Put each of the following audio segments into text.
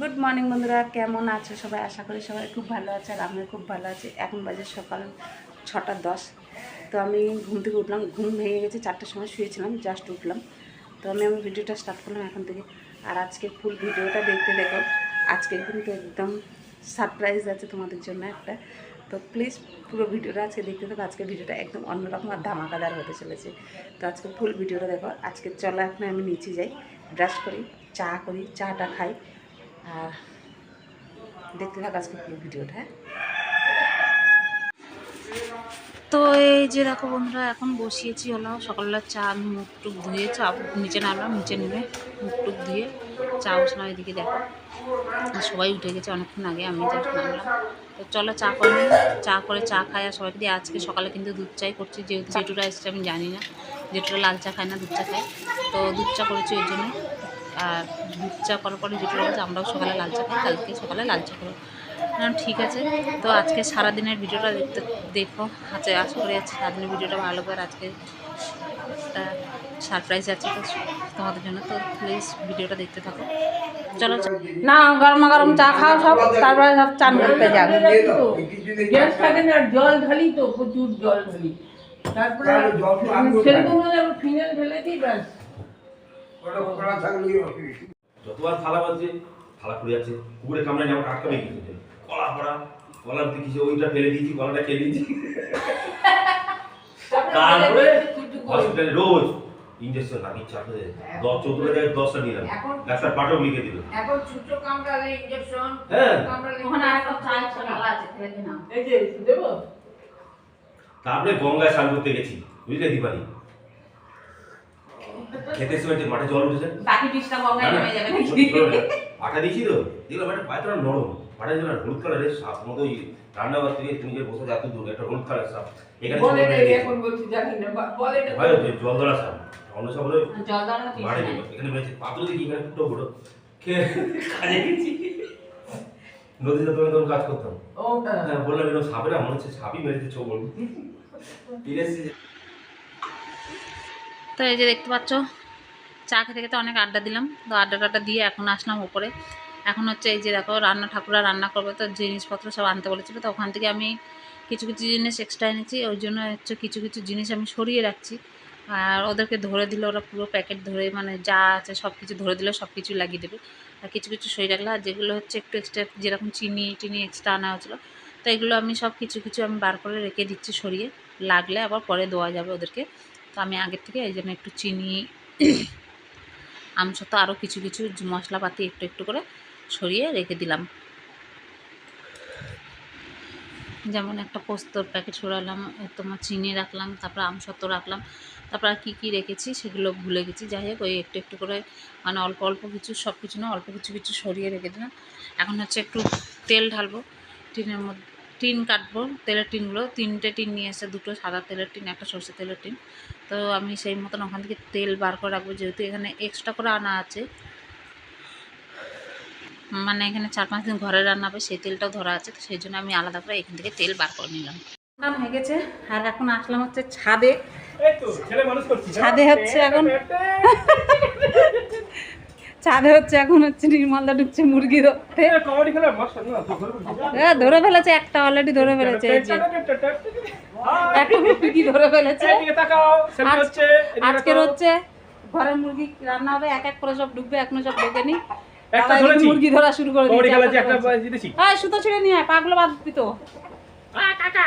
Good morning বন্ধুরা। কেমন আছো সবাই? আশা করি সবাই খুব ভালো আছে আর আমিও খুব ভালো আছি। এখন বাজে সকাল ছটা দশ। তো আমি ঘুম থেকে উঠলাম। ঘুম ভেঙে গেছে, চারটার সময় শুয়েছিলাম জাস্ট উঠলাম। তো আমি আমার ভিডিওটা স্টার্ট করলাম এখন থেকে। আর আজকে ফুল ভিডিওটা দেখতে দেখো। আজকে কিন্তু একদম সারপ্রাইজ আছে তোমাদের জন্য একটা। তো প্লিজ পুরো ভিডিওটা আজকে দেখতে থাকো। আজকে ভিডিওটা একদম অন্যরকম আর ধামাকাদার হতে চলেছে। তো আজকে ফুল ভিডিওটা দেখো। আজকে চলো এখন আমি নিচে যাই ব্রাশ করি, চা করি, চাটা খাই। আর দেখতে থাকো আজকে পুরো ভিডিওটা হ্যাঁ? তো এই যে দেখো বন্ধুরা, এখন বসিয়েছি হলো সকালবেলা চা, আমি মুখ টুক ধুয়ে চা নিচে নামলাম, নিচে নেমে মুখ টুক ধুয়ে চা বসলাম, এদিকে দেখো। সবাই উঠে গেছে অনেকক্ষণ আগে, আমি জাস্ট নামলাম। তো চলো চা করে চা করে চা খাই, আর সবাইকে দিয়ে আজকে সকালে কিন্তু দুধ চাই করছি, যেহেতু জেঠুরা এসছে, আমি জানি না। জেঠুরা লাল চা খায় না, দুধ চা খায়। তো দুধ চা করেছি ওই জন্য। আর দুধ চা করার পরে জেঠুরা বলছে আমরাও সকালে লাল চা খাই কালকে সকালে লাল চা করব ঠিক আছে। তো আজকে সারাদিনের ভিডিওটা দেখতে দেখো। আচ্ছা আশা করি আজকে সারাদিনের ভিডিওটা ভালো করে আজকে একটা সারপ্রাইজ আছে তো তোমাদের জন্য। তো প্লিজ ভিডিওটা দেখতে থাকো। চলো না গরম গরম চা খাও সব। তারপরে সব চান করতে যাবে গ্যাস থাকে না জল ঢালি তো প্রচুর জল ঢালি। তারপরে সেরকম আমরা ঢেলে দিই ব্যাস। যতবার থালা বাজছে থালা পড়ে যাচ্ছে। কুকুরে কামড়ে নেওয়া আটকাবে কিছু কলা পড়া কলার দিকে ওইটা ফেলে দিয়েছি কলাটা খেয়ে দিয়েছি তারপরে হসপিটালে রোজ ইঞ্জেকশন লাগিয়ে চাপে দশ চোদ্দ জায়গায় দশটা নিলাম এখন- ডাক্তার পাঠক লিখে দিল। এখন ছোট কামড়ালে ইঞ্জেকশন হ্যাঁ। তারপরে গঙ্গায় স্নান করতে গেছি। বুঝলে দীপালি? খেতে সময় যে মাঠে জল উঠেছে? বাকি বিষটা গঙ্গায় নেমে যাবে। আটা দিয়েছি তো দেখলাম একটা পায়তরা নরম। পাটা যেন হলুদ কালারের সাপ মতো ওই রান্নাঘর থেকে তুমি যে বসে যাচ্ছ দূর একটা হলুদ কালারের সাপ। এখানে বলে এখন বলছি জানি না বলে ভাই ওই জল ধরা সাপ। অন্য সাপ হলো জল না মারে এখানে মেরেছে। পাত্র দেখি এখানে ফুটো ফুটো। খেয়ে কাজে গেছি। নদীতে তুমি তখন কাজ করতাম। ওটা হ্যাঁ। বললাম এরকম সাপে না মনে হচ্ছে সাপই মেরেছে চোখ বলব। ফিরে এসেছি। তো এই যে দেখতে পাচ্ছ, চা খেতে খেতে অনেক আড্ডা দিলাম। তো আড্ডা টাড্ডা দিয়ে এখন আসলাম ওপরে এখন হচ্ছে এই যে দেখো, রান্না ঠাকুরা রান্না করবে, তো জিনিসপত্র সব আনতে বলেছিল। তো ওখান থেকে আমি কিছু কিছু জিনিস এক্সট্রা এনেছি। ওই জন্য হচ্ছে কিছু কিছু জিনিস আমি সরিয়ে রাখছি। আর ওদেরকে ধরে দিলে, ওরা পুরো প্যাকেট ধরে মানে যা আছে সব কিছু ধরে দিলে সব কিছু লাগিয়ে দেবে। আর কিছু কিছু সরিয়ে রাখলে, আর যেগুলো হচ্ছে একটু এক্সট্রা যেরকম চিনি, টিনি এক্সট্রা আনা হয়েছিলো, তো এগুলো আমি সব কিছু কিছু আমি বার করে রেখে দিচ্ছি সরিয়ে। লাগলে আবার পরে দেওয়া যাবে ওদেরকে। তো আমি আগের থেকে এই জন্য একটু চিনি আমসত্ব আরও কিছু কিছু মশলাপাতি একটু একটু করে সরিয়ে রেখে দিলাম। যেমন একটা পোস্তর প্যাকেট সরালাম তোমার চিনি রাখলাম, তারপর আমসত্ব রাখলাম, তারপর আর কী কী রেখেছি সেগুলো ভুলে গেছি। যাই হোক, ওই একটু একটু করে মানে অল্প অল্প কিছু সব কিছু না অল্প কিছু কিছু সরিয়ে রেখে দিলাম। এখন হচ্ছে একটু তেল ঢালবো, টিনের মধ্যে টিন কাটবো তেলের টিনগুলো। তিনটে টিন নিয়ে এসে দুটো সাদা তেলের টিন একটা সর্ষে তেলের টিন। তো আমি সেই মতন ওখান থেকে তেল বার করে রাখব যেহেতু এখানে এক্সট্রা করে আনা আছে। মানে এখানে চার পাঁচ দিন ঘরে রান্না হবে সেই তেলটাও ধরা আছে তো সেই জন্য আমি আলাদা করে এখান থেকে তেল বার করে নিলাম। নাম হয়ে গেছে আর এখন আসলাম হচ্ছে ছাদে। ছাদে হচ্ছে এখন। ছাদে হচ্ছে এখন হচ্ছে নির্মলদা ঢুকছে মুরগি ধরতে ধরে ফেলেছে একটা অলরেডি ধরে ফেলেছে একটা মুরগি ধরে ফেলেছে। আজকের হচ্ছে ঘরের মুরগি রান্না হবে এক এক করে সব ঢুকবে এখনও সব ঢুকে নি। মুরগি ধরা শুরু করে দিয়েছি হ্যাঁ সুতো ছিঁড়ে নিয়ে পাগলো বাদ দিত কাকা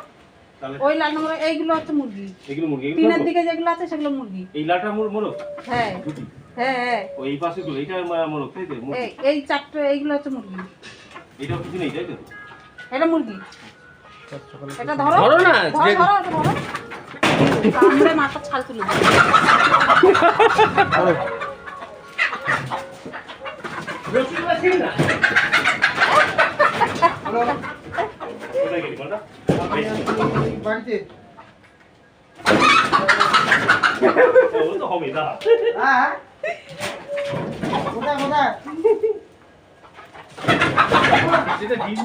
ওই লালটা মরক এইগুলো হচ্ছে মুরগি। এগুলো মুরগি এগুলো তিনের দিকে যেগুলো আছে সেগুলো মুরগি। এই লাটা মোড়ক হ্যাঁ। হ্যাঁ হ্যাঁ। ও এই পাশে গুলো এইটা মোড়ক তাই তো? এই চারটে এইগুলো হচ্ছে মুরগি। এইটাও কিছু নেই তাই তো? এটা মুরগি। এটা ধরো। ধরো না, ধরো ধরো এটা কামড়ে মাথা ছাল তুলে দাও রসুন না? কোথায় গেলি বলটা? বাড়িতে ও তো হবে দাঁড়া হ্যাঁ কোথায় কোথায় যেটা ডিম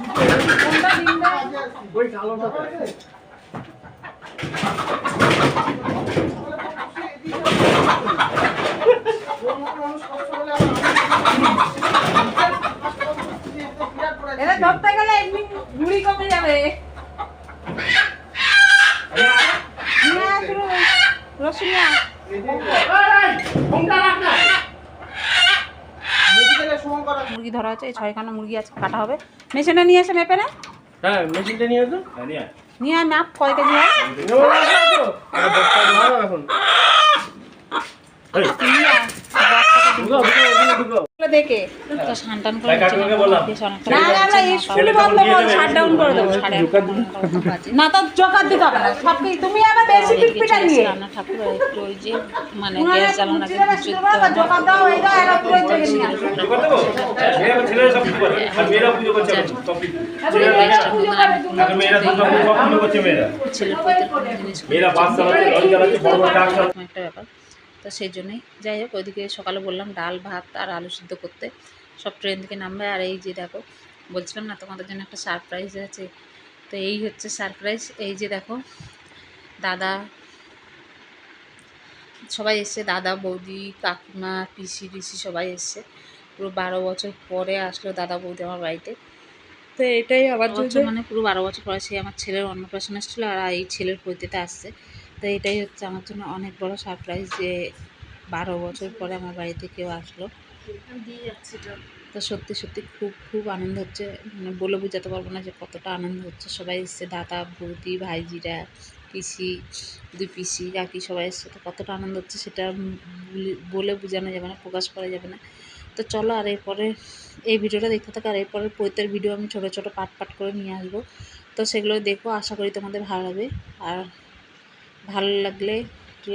কোনটা দিনটা আজকে ওই কালোটা তো। ধরতে গেলে এমনি ঝুড়ি কমে যাবে নিয়ে আসুন মুরগি ধরা হচ্ছে এই ছয়খানা মুরগি আছে কাটা হবে। মেশিনে নিয়ে এসে মেপে না। হ্যাঁ মেশিনটা নিয়ে এসো হ্যাঁ নিয়ে আয়। নিয়ে আয় মাপ কয় কেজি হয়? এখন। করে অনেকটা না করে করে তো জোকার দিতে হবে না সব তুমি আবার বেশি পিটপিটা নিয়ে। রান্না ঠাকুর একটু ওই যে মানে গ্যাস জ্বালানোর আগে জোকার দাও এই দাও এরা পুরো জেগে নিয়ে আসবে পুজো দেবো? মেয়েরা ছেলেরা সব পুজো করে আর মেয়েরা পুজো করছে এখন, complete। ছেলেরা মেয়েরা দুর্গা পুজো সব পুজো করছে মেয়েরা। ছেলের মেয়েরা বাস চালাচ্ছে লরি চালাচ্ছে বড় বড় ট্রাক চালাচ্ছে। একটা ব্যাপার। তো সেই জন্যই। যাই হোক ওইদিকে সকালে বললাম ডাল ভাত আর আলু সিদ্ধ করতে। সব ট্রেন থেকে নামবে আর এই যে দেখো বলছিলাম না তোমাদের জন্য একটা সারপ্রাইজ আছে। তো এই হচ্ছে সারপ্রাইজ এই যে দেখো দাদা সবাই এসছে দাদা বৌদি কাকিমা পিসি পিসি সবাই এসছে। পুরো বারো বছর পরে আসলো দাদা বৌদি আমার বাড়িতে। তো এটাই জন্য। মানে পুরো বারো বছর পরে সে আমার ছেলের অন্নপ্রাশন এসেছিল আর এই ছেলের পৈতেতে আসছে। তো এটাই হচ্ছে আমার জন্য অনেক বড় সারপ্রাইজ যে বারো বছর পরে আমার বাড়িতে কেউ আসলো। তো সত্যি সত্যি খুব খুব আনন্দ হচ্ছে। মানে বলে বোঝাতে পারব না যে কতটা আনন্দ হচ্ছে। সবাই এসছে, দাদা, বৌদি, ভাইজিরা, পিসি, দুই পিসি, কাকি সবাই এসছে। তো কতটা আনন্দ হচ্ছে সেটা বলে- বোঝানো যাবে না, প্রকাশ করা যাবে না। তো চলো আর এরপরে এই ভিডিওটা দেখতে থাকো। আর এরপরে পৈতের ভিডিও আমি ছোটো ছোটো পাট পাট করে নিয়ে আসব। তো সেগুলো দেখো, আশা করি তোমাদের ভালো হবে আর ভালো লাগলে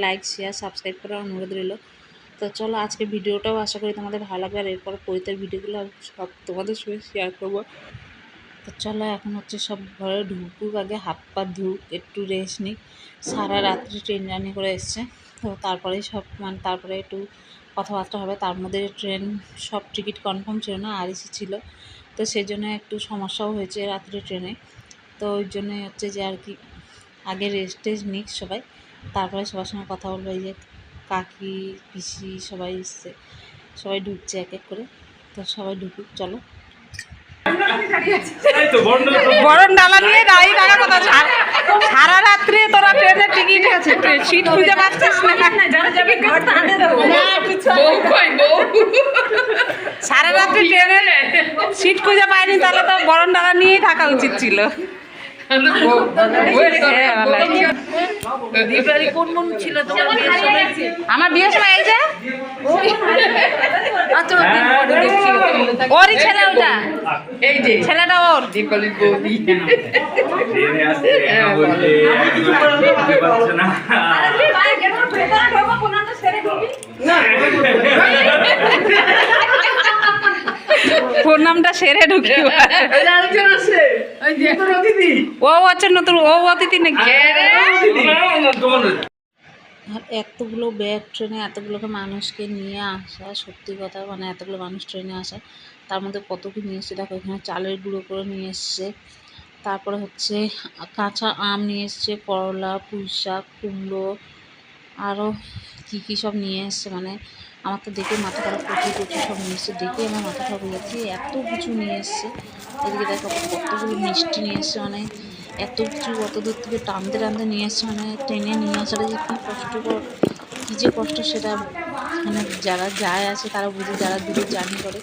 লাইক শেয়ার সাবস্ক্রাইব করার অনুরোধ রইল। তো চলো আজকে ভিডিওটাও আশা করি তোমাদের ভালো লাগবে, আর এরপর পরিতের ভিডিওগুলো সব তোমাদের সঙ্গে শেয়ার করব। তো চলো এখন হচ্ছে সব ঘরে ঢুকুক আগে, হাত পা ধুক, একটু রেস্ট নিক। সারা রাত্রি ট্রেন জার্নি করে এসছে। তো তারপরে সব মানে তারপরে একটু কথাবার্তা হবে। তার মধ্যে ট্রেন সব টিকিট কনফার্ম ছিল না আরইসি ছিল। তো সেই জন্য একটু সমস্যাও হয়েছে রাত্রে ট্রেনে তো ওই জন্যই হচ্ছে যে আর কি আগে রেস্ট টেস্ট নিক সবাই তারপরে সবার সঙ্গে কথা বলব এই যে কাকি পিসি সবাই এসছে সবাই ঢুকছে এক এক করে তো সবাই ঢুকুক চলো ডালা নিয়ে দাঁড়িয়ে থাকার কথা সারা- সারা রাত্রে তোরা ট্রেনের টিকিট আছে সিট খুঁজে পাচ্ছিস না সারা রাত্রে ট্রেনের সিট খুঁজে পাইনি তাহলে তো বরণ ডালা নিয়েই থাকা উচিত ছিল। আমার বিয়ের সময় এই যে? আচ্ছা, ওরই ছেলে ওটা। এই যে। ছেলেটা ওর। দীপালির বৌদি। না। ফোন নামটা সেরে ঢুকি। আরেকজন আছে। ও হচ্ছে নতুন ও অতিথি নাকি? আর এতগুলো ব্যাগ ট্রেনে এতগুলোকে মানুষকে নিয়ে আসা সত্যি কথা মানে এতগুলো মানুষ ট্রেনে আসা তার মধ্যে কত কি নিয়ে এসছে? দেখো এখানে চালের গুঁড়ো করে নিয়ে এসছে। তারপরে হচ্ছে কাঁচা আম নিয়ে এসছে করলা পুঁই শাক কুমড়ো আরও কী কী সব নিয়ে এসছে মানে আমার তো দেখে মাথা খারাপ কচু সব নিয়ে দেখে আমার মাথা খারাপ হয়ে যাচ্ছে এত কিছু নিয়ে এসছে। এদিকে দেখো, কতগুলো মিষ্টি নিয়ে এসছে মানে এত কিছু অত দূর থেকে টানতে টানতে নিয়ে এসছে মানে ট্রেনে নিয়ে আসাটা যে কী কষ্টকর, কী যে কষ্ট সেটা মানে যারা যায় আছে, তারা বুঝে, যারা দূরে জার্নি করে,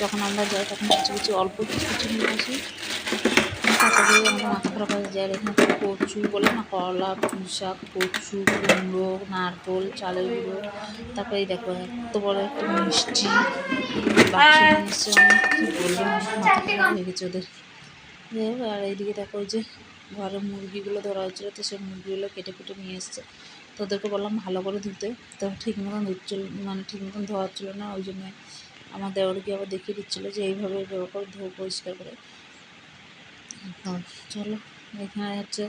যখন আমরা যাই তখন কিছু কিছু অল্প কিছু কিছু নিয়ে আসি। কচু বলে না করলা পুঁই কচু কুমড়ো নারকোল চালের গুঁড়ো তারপরে দেখো এত বড় একটা মিষ্টি গেছে ওদের আর এইদিকে দেখো। যে ঘরে মুরগিগুলো ধরা হয়েছিলো তো সেই মুরগিগুলো কেটে কেটে নিয়ে এসছে তো ওদেরকে বললাম ভালো করে ধুতে তো ঠিক মতন ধুচ্ছিল মানে ঠিক মতন ধোয়া হচ্ছিল না ওই জন্য আমার দেওরকে আবার দেখিয়ে দিচ্ছিল যে এইভাবে এইভাবে ধোয়া পরিষ্কার করে চলো এখানে হচ্ছে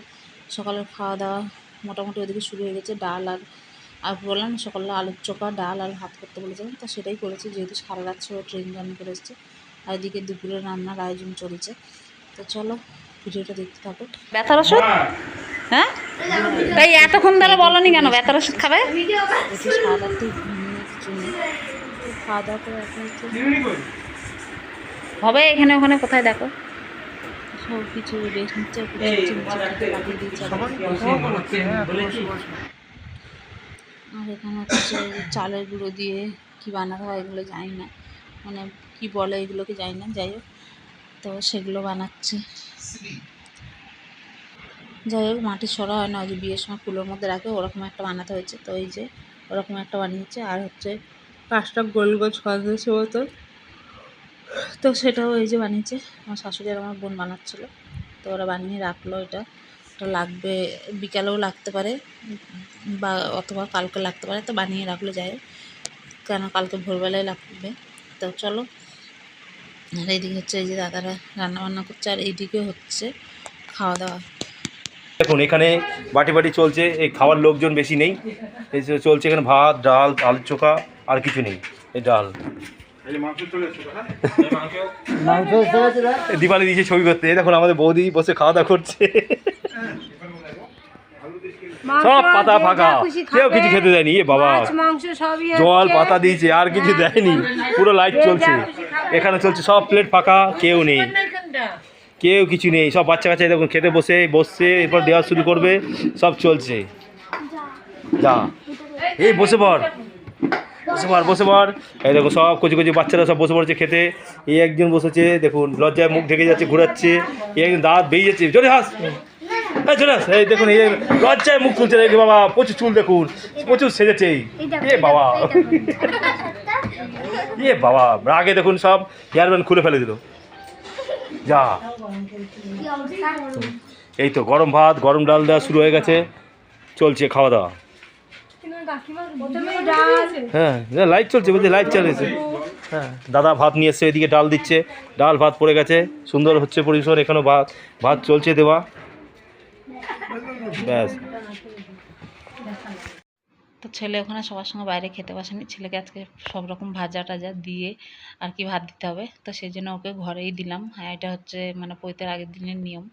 সকালের খাওয়া দাওয়া মোটামুটি ওদিকে শুরু হয়ে গেছে ডাল আর আর বললাম সকালে আলুর চোখা ডাল আর ভাত করতে বলেছিলাম তো সেটাই করেছি যেহেতু সারা রাত ছিল ট্রেন জার্নি করে এসেছে আর এদিকে দুপুরে রান্নার আয়োজন চলছে তো চলো ভিডিওটা দেখতে থাকো। ব্যথার ওষুধ? হ্যাঁ? তাই এতক্ষণ ধরে বলনি কেন ব্যথার ওষুধ খাবে? বলছি সারা রাত ঘুমিয়ে কিছু নেই খাওয়া দাওয়া করে এখন হবে এখানে ওখানে কোথায় দেখো। সব কিছু রেস্ট নিচ্ছে কিছু পাঠিয়ে আর এখানে হচ্ছে চালের গুঁড়ো দিয়ে কি বানাতে হয় এগুলো জানি না। মানে কি বলে এগুলোকে জানি না যাই হোক। তো সেগুলো বানাচ্ছে। যাই হোক মাটির সরা হয় না ওই যে বিয়ের সময় ফুলের মধ্যে রাখে ওরকম একটা বানাতে হয়েছে। তো এই যে ওরকম একটা বানিয়েছে আর হচ্ছে পাঁচটা গোল গোল সন্দেশ মতো তো সেটাও এই যে বানিয়েছে। আমার শাশুড়ি আর আমার বোন বানাচ্ছিল। তো ওরা বানিয়ে রাখল এটা। এটা লাগবে, বিকালেও লাগতে পারে বা অথবা কালকে লাগতে পারে। তো বানিয়ে রাখল হোক। কেন কালকে ভোরবেলায় লাগবে। তো চলো। আর এইদিকে হচ্ছে এই যে দাদারা রান্নাবান্না করছে। আর এইদিকে হচ্ছে খাওয়া দাওয়া দেখুন, এখানে বাটি বাটি চলছে। এই খাওয়ার লোকজন বেশি নেই। চলছে এখানে ভাত, ডাল আলু চোখা, আর কিছু নেই। এই ডাল। দীপালি দিয়েছে ছবি করতে। দেখুন আমাদের বৌদি বসে খাওয়া দাওয়া করছে সব পাতা ফাঁকা। কেউ কিছু খেতে দেয়নি এ বাবা। জল পাতা দিয়েছে আর কিছু দেয়নি। পুরো লাইট চলছে। এখানে চলছে সব প্লেট ফাঁকা কেউ নেই। কেউ কিছু নেই। সব বাচ্চা কাচ্চা দেখুন খেতে বসে বসছে এরপর দেওয়া শুরু করবে। সব চলছে। যা। এই বসে পড়। বসে পড় বসে পড়। এই দেখো সব কচি কচি বাচ্চারা সব বসে পড়ছে খেতে। এই একজন বসেছে, দেখুন, লজ্জায় মুখ ঢেকে যাচ্ছে, ঘোরাচ্ছে। এই একজন দাঁত বেরিয়ে যাচ্ছে। চলে হাস। এই চলে আস এই দেখুন, এই লজ্জায় মুখ দেখি বাবা, প্রচুর চুল দেখুন, প্রচুর সেজেছে এ বাবা। এ বাবা, রাগে দেখুন সব হেয়ার ব্যান্ড খুলে ফেলে দিল। যা। এই তো গরম ভাত, গরম ডাল দেওয়া শুরু হয়ে গেছে। চলছে খাওয়া দাওয়া। হ্যাঁ লাইট চলছে বলছি লাইট চালিয়েছে। হ্যাঁ দাদা ভাত নিয়ে এসছে এদিকে ডাল দিচ্ছে। ডাল ভাত পড়ে গেছে সুন্দর হচ্ছে পরিবেশন এখানেও ভাত ভাত চলছে দেওয়া। ব্যাস। তো ছেলে ওখানে সবার সঙ্গে বাইরে খেতে বসেনি ছেলেকে আজকে সব রকম ভাজা টাজা দিয়ে আর কি ভাত দিতে হবে। তো সেই জন্য ওকে ঘরেই দিলাম। হ্যাঁ এটা হচ্ছে মানে পৈতের আগের দিনের নিয়ম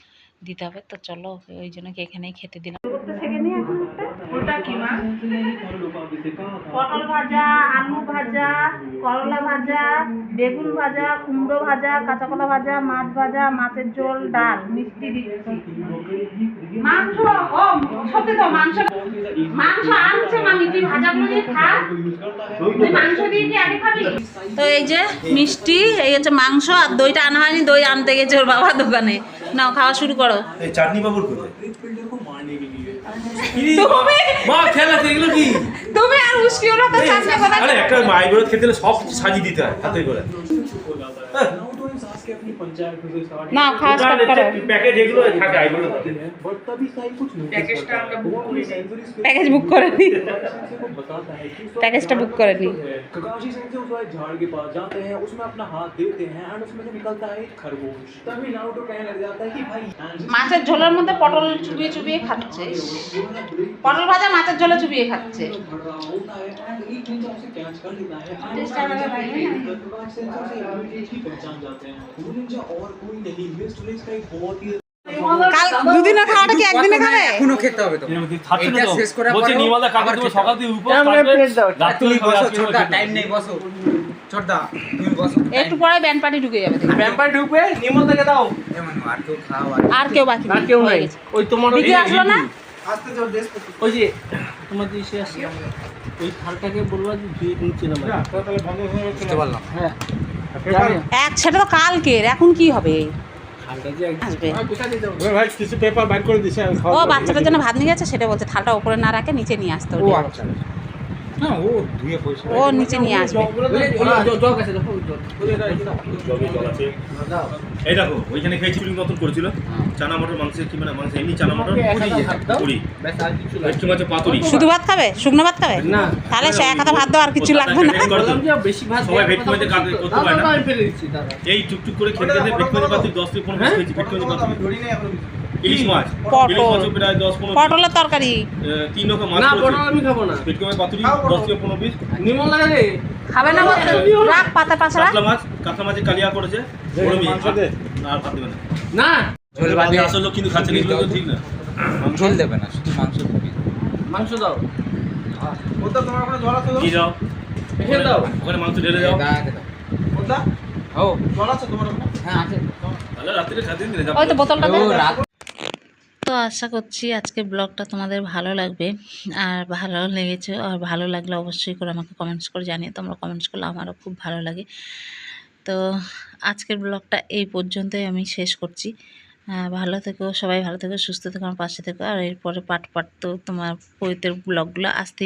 দিতে হবে। তো চলো ওকে ওই জন্য কি এখানেই খেতে দিলাম। পটল ভাজা আলু ভাজা করলা ভাজা বেগুন ভাজা কুমড়ো ভাজা কাঁচা কলা ভাজা মাছ ভাজা মাছের ঝোল ডাল মিষ্টি দিচ্ছি। মাংস ও সত্যি তো মাংস মাংস আনছে মামি তুই ভাজাগুলো দিয়ে খা। তুই মাংস দিয়ে কি আগে খাবি? তো এই যে মিষ্টি এই হচ্ছে মাংস আর দইটা আনা হয়নি দই আনতে গেছে ওর বাবা দোকানে। নাও খাওয়া শুরু করো। এই চাটনি বাবুর কোথায়? তুমি মা খেলা এগুলো কি? তুমি আর উস্কিও না তো সামনে কথা আরে একটা মায়ের বেরোত খেতে সব কিছু সাজিয়ে দিতে হয় হাতে করে। না খাওয়া স্টার্ট করো প্যাকেজ এগুলো থাকে আইগুলো প্যাকেজ বুক করে নি প্যাকেজটা বুক করে নি ककाशी सिंह से उस वाले झाड़ के पास जाते हैं उसमें अपना हाथ देते हैं एंड उसमें से निकलता है एक खरगोश तभी नाउटो कहने लग जाता है कि भाई মাছের ঝোলের মধ্যে পটল চুবিয়ে চুবিয়ে খাচ্ছে পটল ভাজা মাছের ঝোলে চুবিয়ে খাচ্ছে भर रहा होता है एंड एक আর কেউ কেউ বাকি আর কেউ নাই। ওই তোমার আসলো না? ওই থালটাকে বলবা যে বুঝতে পারলাম। হ্যাঁ। এক সেটা তো কালকের এখন কি হবে? থালটা যে আসবে। ভাই কিছু পেপার বাইর করে দিছে আমি ও বাচ্চাটার জন্য ভাত নিয়ে গেছে? সেটা বলছে থালটা ওপরে না রাখে নিচে নিয়ে আসতে হবে। আচ্ছা না ও নিচে নিয়ে আসবে। এই দেখো ওইখানে খেয়ে চিড়ি মতন করেছিল। চানা মটর মাংসের কি মানে মাংস এমনি চানা মটর? পুরি পাতুরি। শুধু ভাত খাবে? শুকনো ভাত খাবে? না। তাহলে সে এক হাতে ভাত দাও আর কিছু লাগবে না। বেশি ভাত সবাই ভেটকি মাছের কাজ করতে পারে না। এই টুকটুক করে খেতে খেতে ভেটকি মাছের পাতুরি দশ থেকে পনেরো পিস খেয়েছি ভেটকি মাছের পাতুরি। ধরি নেই এখন ইলিশ মাছ। পটল। প্রায় দশ পনেরো পটলের তরকারি। তিন রকম মাছ না পটল আমি খাব না। ভেটকি পাতুরি দশ থেকে পনেরো পিস। নিমন লাগে রে। খাবে না রাখ পাতা পাশরা কাতলা মাছ কাতলা মাছের কালিয়া করেছে। গরমি আর ভাত দেবে না। না। ঝোল বাদে আসল লোক কিন্তু খাচ্ছে না এগুলো ঠিক না। ঝোল দেবে না শুধু মাংস দেবে। মাংস দাও। ওটা তোমার ওখানে জল আছে কি যাও এখানে দাও। ওখানে মাংস ঢেলে যাও ওটা? ও। জল আছে তোমার ওখানে? হ্যাঁ আছে। তাহলে রাত্রে খাতে দিন ওই তো বোতলটা দে। আশা করছি আজকে ব্লগটা তোমাদের ভালো লাগবে। আর ভালো লেগেছে আর ভালো লাগলে অবশ্যই করে আমাকে কমেন্টস করে জানিয়ে তোমরা কমেন্টস করলে আমারও খুব ভালো লাগে। তো আজকের ব্লগটা এই পর্যন্তই আমি শেষ করছি। ভালো থেকো, সবাই ভালো থেকো, সুস্থ থেকো, আমার পাশে থেকো। আর এরপরে পাট পাট তো তোমার পৈতের ব্লগগুলো আসতে